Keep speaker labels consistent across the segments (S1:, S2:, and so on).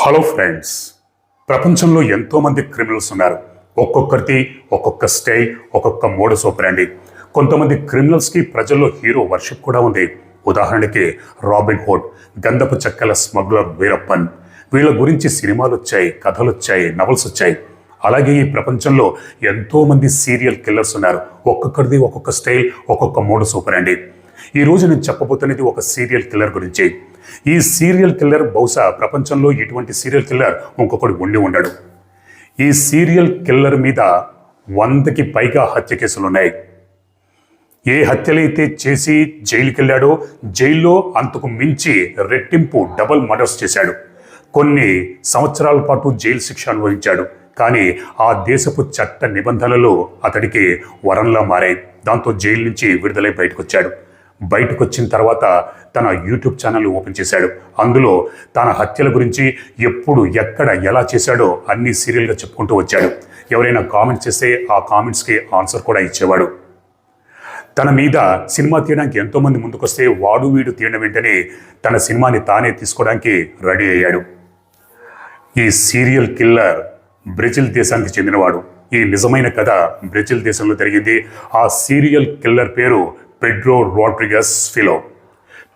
S1: Hello friends ప్రపంచంలో ఎంతోమంది criminals ఉన్నారు. ఒక్కొక్కరిది ఒక్కొక్క స్టైల్ ఒక్కొక్క మోడస్ ఓపరండి కొంతమంది క్రిమినల్స్కి ప్రజల్లో హీరో వర్షిప్ కూడా ఉంది. ఉదాహరణకి రాబిన్ హుడ్ గంధపు చెక్కల స్మగ్లర్ వీరప్పన్. వీళ్ళ గురించి సినిమాలు వచ్చాయి కథలు వచ్చాయి నవల్స్ వచ్చాయి. అలాగే ఈ ప్రపంచంలో ఎంతోమంది సీరియల్ కిల్లర్స్ ఉన్నారు. ఒక్కొక్కరిది ఒక్కొక్క స్టైల్ ఒక్కొక్క మోడస్ ఓపరండి ఈ రోజు నేను చెప్పబోతున్నది ఒక సీరియల్ కిల్లర్ గురించి. ఈ సీరియల్ కిల్లర్ బహుశా ప్రపంచంలో ఇటువంటి సీరియల్ కిల్లర్ ఇంకొకటి ఉండి ఉండడు. ఈ సీరియల్ కిల్లర్ మీద వందకి పైగా హత్య కేసులు ఉన్నాయి. ఏ హత్యలైతే చేసి జైలుకి వెళ్ళాడో జైల్లో అంతకు మించి రెట్టింపు డబుల్ మర్డర్స్ చేశాడు. కొన్ని సంవత్సరాల పాటు జైలు శిక్ష అనుభవించాడు. కానీ ఆ దేశపు చట్ట నిబంధనలు అతడికి వరంలా మారాయి. దాంతో జైలు నుంచి విడుదలై బయటకు వచ్చాడు బయటకు వచ్చిన తర్వాత తన యూట్యూబ్ ఛానల్ ఓపెన్ చేశాడు. అందులో తన హత్యల గురించి ఎప్పుడు ఎక్కడ ఎలా చేశాడో అన్ని సీరియల్గా చెప్పుకుంటూ వచ్చాడు. ఎవరైనా కామెంట్స్ చేస్తే ఆ కామెంట్స్కి ఆన్సర్ కూడా ఇచ్చేవాడు. తన మీద సినిమా తీయడానికి ఎంతోమంది ముందుకొస్తే వాడు వీడు తీయడం వెంటనే తన సినిమాని తానే తీసుకోవడానికి రెడీ అయ్యాడు. ఈ సీరియల్ కిల్లర్ బ్రెజిల్ దేశానికి చెందినవాడు. ఈ నిజమైన కథ బ్రెజిల్ దేశంలో జరిగింది. ఆ సీరియల్ కిల్లర్ పేరు Pedro Rodrigues Filho.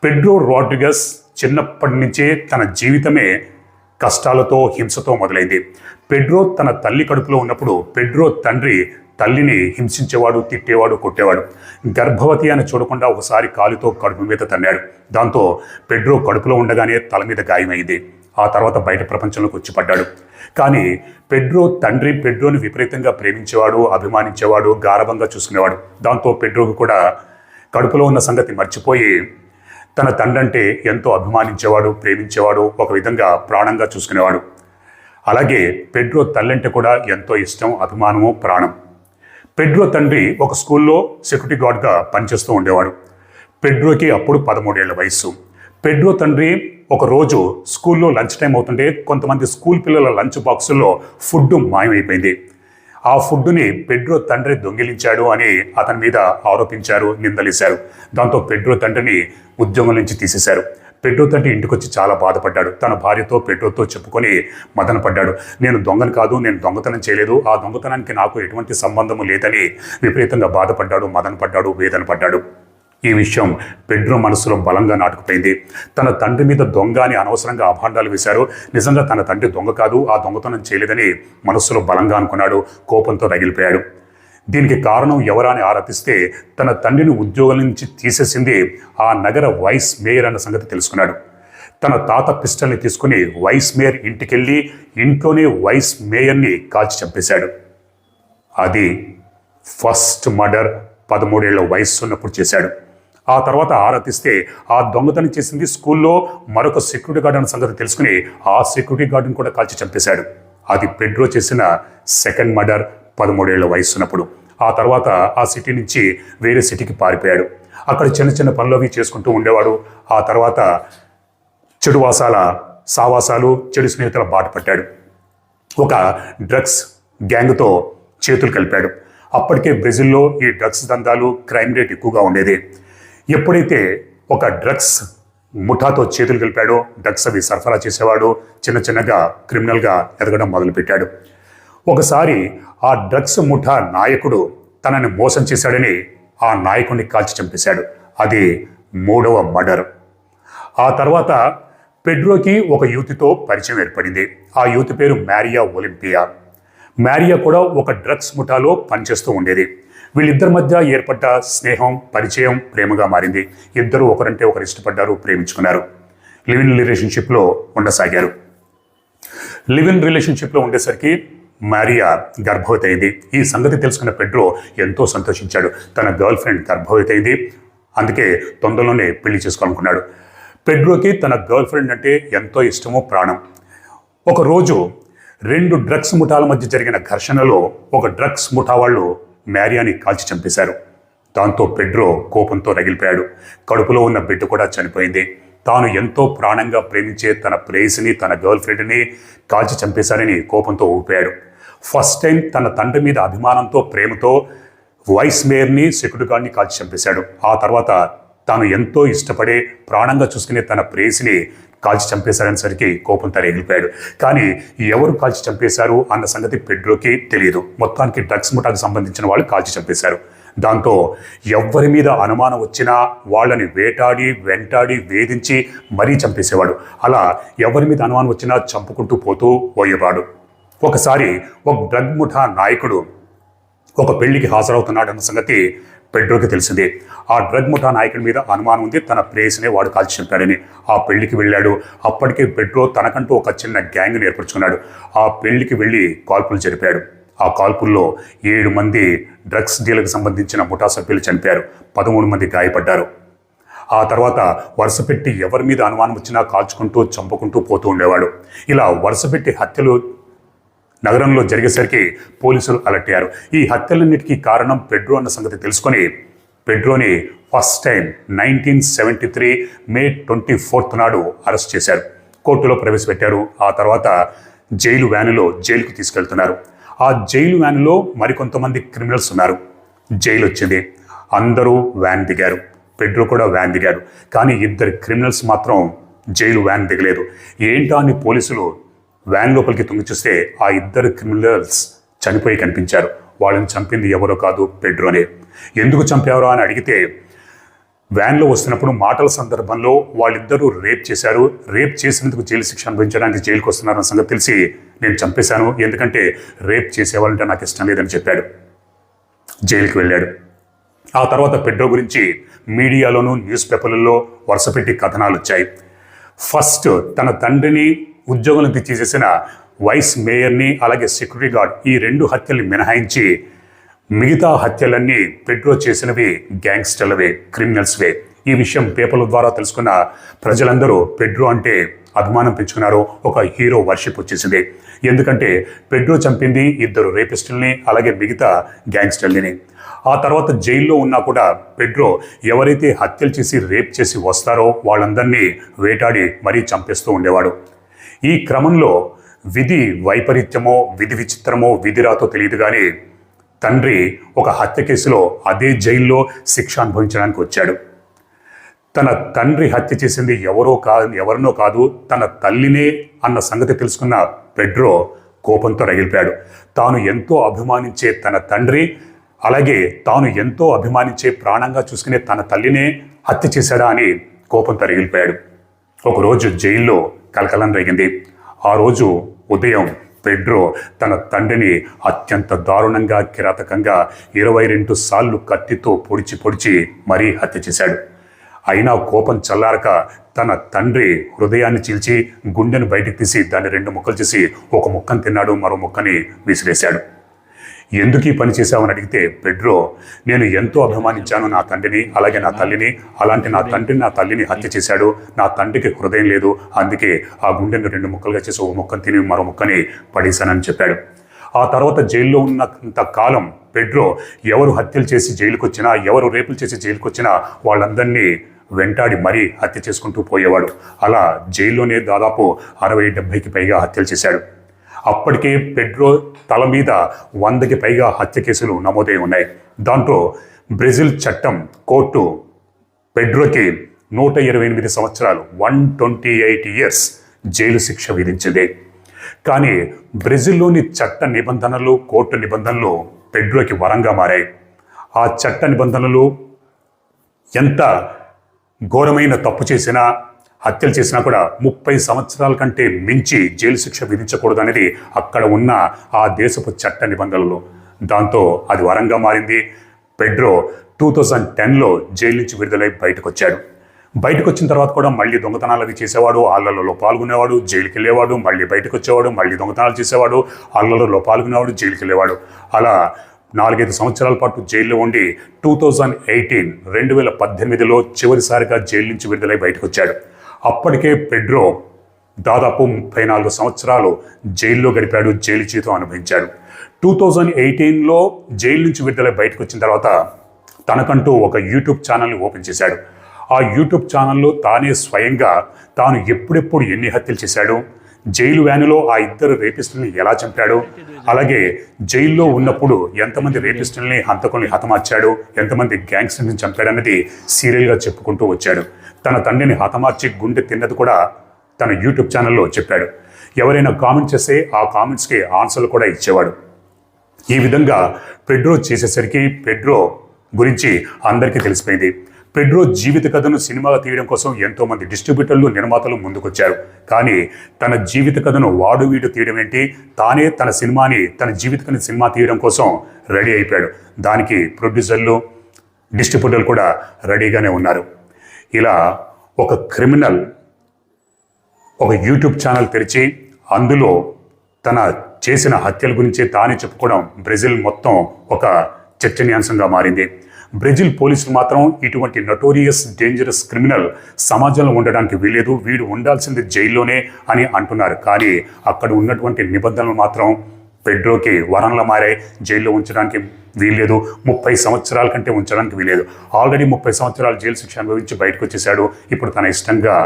S1: Pedro Rodrigues చిన్నప్పటి నుంచే తన జీవితమే కష్టాలతో హింసతో మొదలైంది. పెడ్రో తన తల్లి కడుపులో ఉన్నప్పుడు పెడ్రో తండ్రి తల్లిని హింసించేవాడు తిట్టేవాడు కొట్టేవాడు. గర్భవతి అని చూడకుండా ఒకసారి కాలుతో కడుపు మీద తన్నాడు. దాంతో పెడ్రో కడుపులో ఉండగానే తల మీద గాయమైంది. ఆ తర్వాత బయట ప్రపంచంలోకి వచ్చి పడ్డాడు. కానీ పెడ్రో తండ్రి పెడ్రోని విపరీతంగా ప్రేమించేవాడు అభిమానించేవాడు గారభంగా చూసుకునేవాడు. దాంతో పెడ్రోకు కూడా కడుపులో ఉన్న సంగతి మర్చిపోయి తన తండ్రంటే ఎంతో అభిమానించేవాడు ప్రేమించేవాడు ఒక విధంగా ప్రాణంగా చూసుకునేవాడు. అలాగే పెడ్రో తల్లంటే కూడా ఎంతో ఇష్టం అభిమానము ప్రాణం. పెడ్రో తండ్రి ఒక స్కూల్లో సెక్యూరిటీ గార్డ్గా పనిచేస్తూ ఉండేవాడు. పెడ్రోకి అప్పుడు పదమూడేళ్ళ వయస్సు. పెడ్రో తండ్రి ఒకరోజు స్కూల్లో లంచ్ టైం అవుతుంటే కొంతమంది స్కూల్ పిల్లల లంచ్ బాక్సుల్లో ఫుడ్ మాయమైపోయింది. ఆ ఫుడ్ని పెడ్రో తండ్రి దొంగిలించాడు అని అతని మీద ఆరోపించారు నిందలేశారు. దాంతో పెడ్రో తండ్రిని ఉద్యోగం నుంచి తీసేశారు. పెట్రో తండ్రి ఇంటికి వచ్చి చాలా బాధపడ్డాడు. తన భార్యతో పెట్రోతో చెప్పుకొని మదన పడ్డాడు. నేను దొంగను కాదు నేను దొంగతనం చేయలేదు. ఆ దొంగతనానికి నాకు ఎటువంటి సంబంధము లేదని విపరీతంగా బాధపడ్డాడు మదన పడ్డాడు వేదన పడ్డాడు. ఈ విషయం పెడ్రో మనసులో బలంగా నాటుకుపోయింది. తన తండ్రి మీద దొంగ అని అనవసరంగా అభాండాలు వేశారు. నిజంగా తన తండ్రి దొంగ కాదు ఆ దొంగతనం చేయలేదని మనస్సులో బలంగా అనుకున్నాడు కోపంతో రగిలిపోయాడు. దీనికి కారణం ఎవరాని ఆరాధిస్తే తన తండ్రిని ఉద్యోగం నుంచి తీసేసింది ఆ నగర వైస్ మేయర్ అన్న సంగతి తెలుసుకున్నాడు. తన తాత పిస్టల్ని తీసుకుని వైస్ మేయర్ ఇంటికెళ్ళి ఇంట్లోనే వైస్ మేయర్ని కాల్చి చంపేశాడు. అది ఫస్ట్ మర్డర్ పదమూడేళ్ళ వయస్సు ఉన్నప్పుడు చేశాడు. ఆ తర్వాత ఆరాధిస్తే ఆ దొంగతనం చేసింది స్కూల్లో మరొక సెక్యూరిటీ గార్డ్ అన్న సంగతి తెలుసుకుని ఆ సెక్యూరిటీ గార్డును కూడా కాల్చి చంపేశాడు. అది పెడ్రో చేసిన సెకండ్ మర్డర్ పదమూడేళ్ళ వయసున్నప్పుడు ఆ తర్వాత ఆ సిటీ నుంచి వేరే సిటీకి పారిపోయాడు. అక్కడ చిన్న చిన్న పనులు అవి చేసుకుంటూ ఉండేవాడు. ఆ తర్వాత చెడు వాసాల సావాసాలు చెడు స్నేహితుల బాట పట్టాడు. ఒక డ్రగ్స్ గ్యాంగ్తో చేతులు కలిపాడు. అప్పటికే బ్రెజిల్లో ఈ డ్రగ్స్ దందాలు క్రైమ్ రేట్ ఎక్కువగా ఉండేది. ఎప్పుడైతే ఒక డ్రగ్స్ ముఠాతో చేతులు కలిపాడో డ్రగ్స్ అవి సరఫరా చేసేవాడు చిన్న చిన్నగా క్రిమినల్గా ఎదగడం మొదలుపెట్టాడు. ఒకసారి ఆ డ్రగ్స్ ముఠా నాయకుడు తనని మోసం చేశాడని ఆ నాయకుడిని కాల్చి చంపేశాడు. అది మూడవ మర్డర్. ఆ తర్వాత పెడ్రోకి ఒక యూత్తో పరిచయం ఏర్పడింది. ఆ యూత్ పేరు మ్యారియా ఒలింపియా. మ్యారియా కూడా ఒక డ్రగ్స్ ముఠాలో పనిచేస్తూ ఉండేది. వీళ్ళిద్దరి మధ్య ఏర్పడ్డ స్నేహం పరిచయం ప్రేమగా మారింది. ఇద్దరు ఒకరంటే ఒకరు ఇష్టపడ్డారు ప్రేమించుకున్నారు. లివ్ ఇన్ రిలేషన్షిప్లో ఉండసాగారు. లివ్ ఇన్ రిలేషన్షిప్లో ఉండేసరికి మారియా గర్భవతి అయింది. ఈ సంగతి తెలుసుకున్న పెడ్రో ఎంతో సంతోషించాడు. తన గర్ల్ ఫ్రెండ్ గర్భవతి అయింది. అందుకే తొందరలోనే పెళ్ళి చేసుకోవాలనుకున్నాడు. పెడ్రోకి తన గర్ల్ ఫ్రెండ్ అంటే ఎంతో ఇష్టమో ప్రాణం. ఒకరోజు రెండు డ్రగ్స్ ముఠాల మధ్య జరిగిన ఘర్షణలో ఒక డ్రగ్స్ ముఠా వాళ్ళు మ్యారియాని కాల్చి చంపేశారు. దాంతో పెడ్రో కోపంతో రగిలిపోయాడు. కడుపులో ఉన్న బిడ్డ కూడా చనిపోయింది. తాను ఎంతో ప్రాణంగా ప్రేమించే తన ప్రేయసిని తన గర్ల్ ఫ్రెండ్ని కాల్చి చంపేశారని కోపంతో ఊపాడు ఫస్ట్ టైం తన తండ్రి మీద అభిమానంతో ప్రేమతో వైస్ మేయర్ని సెక్యూరిటీ గార్డ్ని కాల్చి చంపేశాడు. ఆ తర్వాత తాను ఎంతో ఇష్టపడే ప్రాణంగా చూసుకునే తన ప్రేయసిని కాల్చి చంపేశారనేసరికి కోపంతో ఎగిలిపోయాడు కానీ ఎవరు కాల్చి చంపేశారు అన్న సంగతి పెడ్రోకి తెలియదు మొత్తానికి డ్రగ్స్ ముఠాకు సంబంధించిన వాళ్ళు కాల్చి చంపేశారు. దాంతో ఎవ్వరి మీద అనుమానం వచ్చినా వాళ్ళని వేటాడి వెంటాడి వేధించి మరీ చంపేసేవాడు. అలా ఎవరి మీద అనుమానం వచ్చినా చంపుకుంటూ పోతూ పోయేవాడు. ఒకసారి ఒక డ్రగ్ ముఠా నాయకుడు ఒక పెళ్ళికి హాజరవుతున్నాడన్న సంగతి పెడ్రోకి తెలిసింది. ఆ డ్రగ్ ముఠా నాయకుడి మీద అనుమానం ఉంది. తన ప్రేయసినే వాడు కాల్చి చంపాడని. ఆ పెళ్ళికి వెళ్ళాడు. అప్పటికే పెడ్రో తనకంటూ ఒక చిన్న గ్యాంగ్ ఏర్పరచుకున్నాడు. ఆ పెళ్ళికి వెళ్ళి కాల్పులు జరిపాడు. ఆ కాల్పుల్లో ఏడు మంది డ్రగ్స్ డీలకు సంబంధించిన ముఠా సభ్యులు చనిపోయారు. పదమూడు మంది గాయపడ్డారు. ఆ తర్వాత వరుస పెట్టి ఎవరి మీద అనుమానం వచ్చినా కాల్చుకుంటూ చంపుకుంటూ పోతూ ఉండేవాడు. ఇలా వరుస పెట్టి హత్యలు నగరంలో జరిగేసరికి పోలీసులు అలర్ట్ అయ్యారు. ఈ హత్యలన్నిటికీ కారణం పెడ్రో అన్న సంగతి తెలుసుకొని పెడ్రోని first time nineteen seventy three May twenty fourth నాడు అరెస్ట్ చేశారు. కోర్టులో ప్రవేశపెట్టారు. ఆ తర్వాత జైలు వ్యానులో జైలుకు తీసుకెళ్తున్నారు. ఆ జైలు వ్యానులో మరికొంతమంది క్రిమినల్స్ ఉన్నారు. జైలు వచ్చింది. అందరూ వ్యాన్ దిగారు. పెడ్రో కూడా వ్యాన్ దిగారు. కానీ ఇద్దరు క్రిమినల్స్ మాత్రం జైలు వ్యాన్ దిగలేదు. ఏంటా అని పోలీసులు వ్యాన్ లోపలికి తొంగి చూస్తే ఆ ఇద్దరు క్రిమినల్స్ చనిపోయి కనిపించారు. వాళ్ళని చంపింది ఎవరో కాదు పెడ్రోనే. ఎందుకు చంపారో అని అడిగితే వ్యాన్లో వస్తున్నప్పుడు మాటల సందర్భంలో వాళ్ళిద్దరూ రేప్ చేశారు. రేప్ చేసినందుకు జైలు శిక్ష అనుభవించడానికి జైలుకు వస్తున్నారన్న సంగతి తెలిసి నేను చంపేశాను. ఎందుకంటే రేప్ చేసేవాళ్ళంటే నాకు ఇష్టం లేదని చెప్పాడు. జైలుకి వెళ్ళాడు. ఆ తర్వాత పెడ్రో గురించి మీడియాలోనూ న్యూస్ పేపర్లలో వరుసపెట్టి కథనాలు వచ్చాయి ఫస్ట్ తన తండ్రిని ఉద్యోగం నుంచి తీసేసిన వైస్ మేయర్ని అలాగే సెక్యూరిటీ గార్డ్ ఈ రెండు హత్యల్ని మినహాయించి మిగతా హత్యలన్నీ పెడ్రో చేసినవి గ్యాంగ్స్టర్లవే క్రిమినల్స్వే. ఈ విషయం పేపర్ల ద్వారా తెలుసుకున్న ప్రజలందరూ పెడ్రో అంటే అభిమానం పెంచుకున్నారు. ఒక హీరో వర్షిప్ వచ్చేసింది. ఎందుకంటే పెడ్రో చంపింది ఇద్దరు రేపిస్టుల్ని అలాగే మిగతా గ్యాంగ్స్టర్లని. ఆ తర్వాత జైల్లో ఉన్నా కూడా పెడ్రో ఎవరైతే హత్యలు చేసి రేప్ చేసి వస్తారో వాళ్ళందరినీ వేటాడి మరీ చంపేస్తూ ఉండేవాడు. ఈ క్రమంలో విధి వైపరీత్యమో విధి విచిత్రమో విధిరాతో తెలియదు కానీ తండ్రి ఒక హత్య కేసులో అదే జైల్లో శిక్ష అనుభవించడానికి వచ్చాడు. తన తండ్రి హత్య చేసింది ఎవరో కాదు ఎవరినో కాదు తన తల్లినే అన్న సంగతి తెలుసుకున్న పెడ్రో కోపంతో రగిలిపాడు తాను ఎంతో అభిమానించే తన తండ్రి అలాగే తాను ఎంతో అభిమానించే ప్రాణంగా చూసుకునే తన తల్లినే హత్య చేశాడా అని కోపంతో రగిలిపోయాడు. ఒకరోజు జైల్లో కలకలం రేగింది. ఆ రోజు ఉదయం పెడ్రో తన తండ్రిని అత్యంత దారుణంగా కిరాతకంగా ఇరవై రెండు సార్లు కత్తితో పొడిచి పొడిచి మరీ హత్య చేశాడు. అయినా కోపం చల్లారక తన తండ్రి హృదయాన్ని చీల్చి గుండెను బయటికి తీసి దాన్ని రెండు ముక్కలు చేసి ఒక ముక్కను తిన్నాడు. మరో ముక్కని విసిరేశాడు. ఎందుకు ఈ పని చేశావని అడిగితే పెడ్రో నేను ఎంతో అభిమానించాను నా తండ్రిని అలాగే నా తల్లిని అలాంటి నా తండ్రిని నా తల్లిని హత్య చేశాడు. నా తండ్రికి హృదయం లేదు. అందుకే ఆ గుండెను రెండు ముక్కలుగా చేసి ఓ ముక్కను తిని మరో ముక్కని పడేశానని చెప్పాడు. ఆ తర్వాత జైల్లో ఉన్నంత కాలం పెడ్రో ఎవరు హత్యలు చేసి జైలుకు వచ్చినా ఎవరు రేపులు చేసి జైలుకు వచ్చినా వాళ్ళందరినీ వెంటాడి మరీ హత్య చేసుకుంటూ పోయేవాడు. అలా జైల్లోనే దాదాపు అరవై డెబ్బైకి పైగా హత్యలు చేశాడు. అప్పటికే పెడ్రో తల మీద వందకి పైగా హత్య కేసులు నమోదై ఉన్నాయి. దాంట్లో బ్రెజిల్ చట్టం కోర్టు పెడ్రోకి నూట ఇరవై ఎనిమిది సంవత్సరాలు one twenty eight years jail శిక్ష విధించింది. కానీ బ్రెజిల్లోని చట్ట నిబంధనలు కోర్టు నిబంధనలు పెడ్రోకి వరంగా మారాయి. ఆ చట్ట నిబంధనలు ఎంత ఘోరమైన తప్పు చేసినా హత్యలు చేసినా కూడా ముప్పై సంవత్సరాల కంటే మించి జైలు శిక్ష విధించకూడదనేది అక్కడ ఉన్న ఆ దేశపు చట్ట నిబంధనలు. దాంతో అది వరంగా మారింది. పెడ్రో టూ థౌజండ్ టెన్లో జైలు నుంచి విడుదలై బయటకు వచ్చాడు బయటకు వచ్చిన తర్వాత కూడా మళ్ళీ దొంగతనాలు అది చేసేవాడు. అల్లలలో పాల్గొనేవాడు జైలుకి వెళ్ళేవాడు మళ్ళీ బయటకు వచ్చేవాడు మళ్ళీ దొంగతనాలు చేసేవాడు అల్లలలో పాల్గొనేవాడు జైలుకి వెళ్ళేవాడు అలా నాలుగైదు సంవత్సరాల పాటు జైల్లో ఉండి టూ థౌజండ్ ఎయిటీన్ రెండు వేల పద్దెనిమిదిలో చివరిసారిగా జైలు నుంచి విడుదలై బయటకు వచ్చాడు అప్పటికే పెడ్రో దాదాపు ముప్పై నాలుగు సంవత్సరాలు జైల్లో గడిపాడు జైలు జీతం అనుభవించాడు. టూ థౌజండ్ ఎయిటీన్లో జైలు నుంచి విడుదల బయటకు వచ్చిన తర్వాత తనకంటూ ఒక యూట్యూబ్ ఛానల్ని ఓపెన్ చేశాడు. ఆ యూట్యూబ్ ఛానల్లో తానే స్వయంగా తాను ఎప్పుడెప్పుడు ఎన్ని హత్యలు చేశాడు జైలు వ్యానులో ఆ ఇద్దరు రేపిస్టుల్ని ఎలా చంపాడు? అలాగే జైల్లో ఉన్నప్పుడు ఎంతమంది రేపిస్టుల్ని హంతకుల్ని హతమార్చాడు? ఎంతమంది గ్యాంగ్స్టర్ని చంపాడన్నది సీరియల్గా చెప్పుకుంటూ వచ్చాడు. తన తండ్రిని హతమార్చి గుండె తిన్నది కూడా తన యూట్యూబ్ ఛానల్లో చెప్పాడు. ఎవరైనా కామెంట్ చేస్తే ఆ కామెంట్స్కి ఆన్సర్లు కూడా ఇచ్చేవాడు. ఈ విధంగా పెడ్రో చేసేసరికి పెడ్రో గురించి అందరికీ తెలిసిపోయింది. పెడ్రో జీవిత కథను సినిమాగా తీయడం కోసం ఎంతోమంది డిస్ట్రిబ్యూటర్లు నిర్మాతలు ముందుకొచ్చారు. కానీ తన జీవిత కథను వాడు వీడు తీయడం ఏంటి? తానే తన సినిమాని తన జీవిత కథ సినిమా తీయడం కోసం రెడీ అయిపోయాడు. దానికి ప్రొడ్యూసర్లు డిస్ట్రిబ్యూటర్లు కూడా రెడీగానే ఉన్నారు. ఇలా ఒక క్రిమినల్ ఒక యూట్యూబ్ ఛానల్ తెరిచి అందులో తన చేసిన హత్యల గురించి తానే చెప్పుకోవడం బ్రెజిల్ మొత్తం ఒక చర్చనీయాంశంగా మారింది. బ్రెజిల్ పోలీసులు మాత్రం ఇటువంటి నటోరియస్ డేంజరస్ క్రిమినల్ సమాజంలో ఉండడానికి వీలేదు వీడు ఉండాల్సింది జైల్లోనే అని అంటున్నారు. కానీ అక్కడ ఉన్నటువంటి నిబంధనలు మాత్రం పెడ్రోకి వరంలో మారే జైల్లో ఉంచడానికి వీల్లేదు. ముప్పై సంవత్సరాల కంటే ఉంచడానికి వీలేదు ఆల్రెడీ ముప్పై సంవత్సరాలు జైలు శిక్ష అనుభవించి బయటకు వచ్చేసాడు ఇప్పుడు తన ఇష్టంగా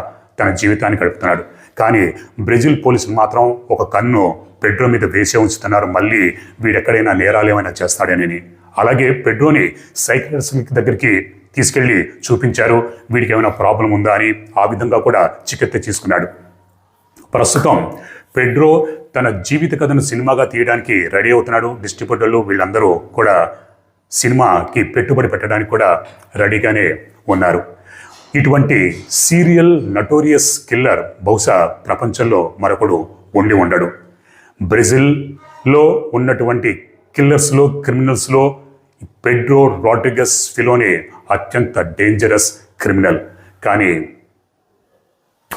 S1: తన జీవితాన్ని గడుపుతున్నాడు. కానీ బ్రెజిల్ పోలీసులు మాత్రం ఒక కన్ను పెడ్రో మీద వేసే ఉంచుతున్నారు. మళ్ళీ వీడెక్కడైనా నేరాలు ఏమైనా చేస్తాడని అలాగే పెడ్రోని సైకియాట్రిస్ట్ దగ్గరికి తీసుకెళ్ళి చూపించారు. వీడికి ఏమైనా ప్రాబ్లం ఉందా అని ఆ విధంగా కూడా చికిత్స తీసుకున్నాడు. ప్రస్తుతం పెడ్రో తన జీవిత కథను సినిమాగా తీయడానికి రెడీ అవుతున్నాడు. డిస్ట్రిబ్యూటర్లు వీళ్ళందరూ కూడా సినిమాకి పెట్టుబడి పెట్టడానికి కూడా రెడీగానే ఉన్నారు. ఇటువంటి సీరియల్ నటోరియస్ కిల్లర్ బహుశా ప్రపంచంలో మరొకడు ఉండి ఉండడు. బ్రెజిల్లో ఉన్నటువంటి కిల్లర్స్లో క్రిమినల్స్లో పెడ్రో రాడ్రిగస్ ఫిలోనే అత్యంత డేంజరస్ క్రిమినల్ కానీ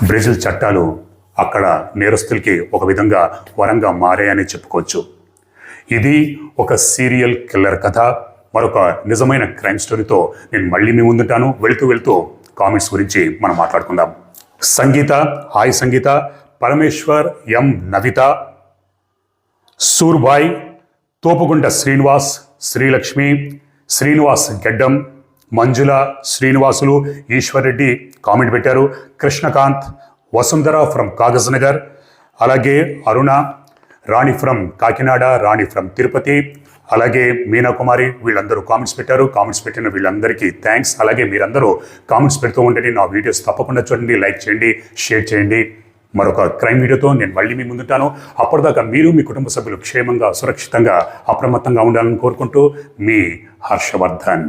S1: బ్రెజిల్ చట్టాలు అక్కడ నేరస్తులకి ఒక విధంగా వరంగా మారాయని చెప్పుకోవచ్చు. ఇది ఒక సీరియల్ కిల్లర్ కథ మరొక నిజమైన క్రైమ్ స్టోరీతో నేను మళ్ళీ మీ ముందుంటాను. వెళ్తూ వెళ్తూ కామెంట్స్ గురించి మనం మాట్లాడుకుందాం. Sangeetha hi Sangeetha. Parameshwar M Navitha. Surbai Thopugunta Srinivas. Srilakshmi Srinivas Geddam Manjula Srinivasulu Eshwar Reddy comment పెట్టారు. కృష్ణకాంత్ వసుంధర ఫ్రమ్ కాగజ్ నగర్ అలాగే అరుణ రాణి ఫ్రమ్ కాకినాడ రాణి ఫ్రమ్ తిరుపతి అలాగే మీనా కుమారి వీళ్ళందరూ కామెంట్స్ పెట్టారు. కామెంట్స్ పెట్టిన వీళ్ళందరికీ థ్యాంక్స్ అలాగే మీరందరూ కామెంట్స్ పెడుతూ ఉండండి. నా వీడియోస్ తప్పకుండా చూడండి లైక్ చేయండి షేర్ చేయండి. మరొక క్రైమ్ వీడియోతో నేను మళ్ళీ మీ ముందుంటాను. అప్పటిదాకా మీరు మీ కుటుంబ సభ్యులు క్షేమంగా సురక్షితంగా అప్రమత్తంగా ఉండాలని కోరుకుంటూ మీ హర్షవర్ధన్.